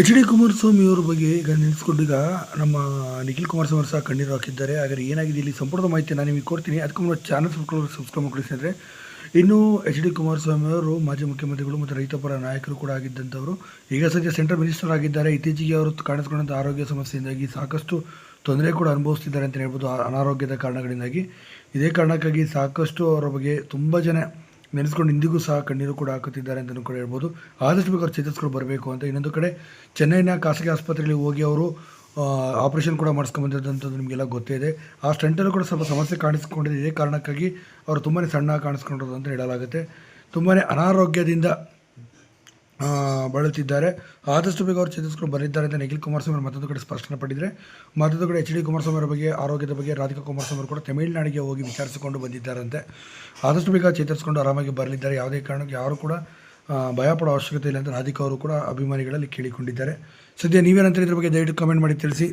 H D Kumaraswamy ಅವರ ಬಗ್ಗೆ ಈಗ ಈಗ ನಮ್ಮ ನಿಖಿಲ್ ಕುಮಾರಸ್ವಾಮಿ ಸಹ ಕಣ್ಣೀರು ಹಾಕಿದ್ದಾರೆ. ಹಾಗಾದ್ರೆ ಏನಾಗಿದೆ ಇಲ್ಲಿ ಸಂಪೂರ್ಣ ಮಾಹಿತಿ ನಾನು ನಿಮಗೆ ಕೊಡ್ತೀನಿ. ಅದಕ್ಕೆ ಮುನ್ನ ಚಾನಲ್ ಸಬ್ಸ್ಕ್ರೈಬ್ ಸಬ್ಸ್ಕ್ರೈಬ್ ಇನ್ನು ಎಚ್ ಡಿ ಕುಮಾರಸ್ವಾಮಿ ಅವರು ಮಾಜಿ ಮುಖ್ಯಮಂತ್ರಿಗಳು ಮತ್ತು ರೈತಪರ ನಾಯಕರು ಕೂಡ ಆಗಿದ್ದಂಥವರು. ಈಗ ಸದ್ಯ ಸೆಂಟ್ರಲ್ ಮಿನಿಸ್ಟರ್ ಆಗಿದ್ದಾರೆ. ಇತ್ತೀಚೆಗೆ ಅವರು ಕಾಣಿಸ್ಕೊಂಡಂಥ ಆರೋಗ್ಯ ಸಮಸ್ಯೆಯಿಂದಾಗಿ ಸಾಕಷ್ಟು ತೊಂದರೆ ಕೂಡ ಅನುಭವಿಸ್ತಿದ್ದಾರೆ ಅಂತ ಹೇಳ್ಬೋದು. ಅನಾರೋಗ್ಯದ ಕಾರಣಗಳಿಂದಾಗಿ. ಇದೇ ಕಾರಣಕ್ಕಾಗಿ ಸಾಕಷ್ಟು ಅವರ ಬಗ್ಗೆ ತುಂಬ ಜನ ನೆನೆಸ್ಕೊಂಡು ಇಂದಿಗೂ ಸಹ ಕಣ್ಣೀರು ಕೂಡ ಹಾಕುತ್ತಿದ್ದಾರೆ ಅಂತಲೂ ಕೂಡ ಹೇಳ್ಬೋದು. ಆದಷ್ಟು ಬೇಗ ಅವ್ರು ಚೇತರಿಸ್ಕೊಂಡು ಬರಬೇಕು ಅಂತ ಇನ್ನೊಂದು ಕಡೆ ಚೆನ್ನೈನ ಖಾಸಗಿ ಆಸ್ಪತ್ರೆಯಲ್ಲಿ ಹೋಗಿ ಅವರು ಆಪರೇಷನ್ ಕೂಡ ಮಾಡಿಸ್ಕೊಂಬಂದಿದ್ದಂಥದ್ದು ನಿಮಗೆಲ್ಲ ಗೊತ್ತೇ ಇದೆ. ಆ ಸ್ಟಂಟಲ್ಲೂ ಕೂಡ ಸ್ವಲ್ಪ ಸಮಸ್ಯೆ ಕಾಣಿಸ್ಕೊಂಡಿದೆ. ಇದೇ ಕಾರಣಕ್ಕಾಗಿ ಅವರು ತುಂಬಾ ಸಣ್ಣ ಕಾಣಿಸ್ಕೊಂಡಿರೋದು ಅಂತ ಹೇಳಲಾಗುತ್ತೆ. ತುಂಬಾ ಅನಾರೋಗ್ಯದಿಂದ ಬಳಲುತ್ತಿದ್ದಾರೆ ಆದಷ್ಟು ಬೇಗ ಅವರು ಚೇತರಿಸ್ಕೊಂಡು ಬರಲಿದ್ದಾರೆ ಅಂತ ನಿಖಿಲ್ ಕುಮಾರಸ್ವಾಮಿ ಮತ್ತೊಂದು ಕಡೆ ಸ್ಪಷ್ಟನೆ ಪಡೆದಿದ್ದಾರೆ ಮತ್ತೊಂದು ಕಡೆ ಎಚ್ ಡಿ ಕುಮಾರಸ್ವಾಮಿ ಅವರ ಬಗ್ಗೆ, ಆರೋಗ್ಯದ ಬಗ್ಗೆ ರಾಧಿಕಾ ಕುಮಾರಸ್ವಾಮಿ ಅವರು ಕೂಡ ತಮಿಳುನಾಡಿಗೆ ಹೋಗಿ ವಿಚಾರಿಸಿಕೊಂಡು ಬಂದಿದ್ದಾರಂತೆ. ಆದಷ್ಟು ಬೇಗ ಚೇತರಿಸಿಕೊಂಡು ಆರಾಮಾಗಿ ಬರಲಿದ್ದಾರೆ. ಯಾವುದೇ ಕಾರಣಕ್ಕೆ ಯಾರು ಕೂಡ ಭಯಪಡೋ ಭಯ ಪಡೋ ಅವಶ್ಯಕತೆ ಇಲ್ಲ ಅಂತ ರಾಧಿಕಾ ಅವರು ಕೂಡ ಅಭಿಮಾನಿಗಳಲ್ಲಿ ಕೇಳಿಕೊಂಡಿದ್ದಾರೆ. ಸದ್ಯ ನೀವೇನಂತ ಇದ್ರ ಬಗ್ಗೆ ದಯವಿಟ್ಟು ಕಮೆಂಟ್ ಮಾಡಿ ತಿಳಿಸಿ.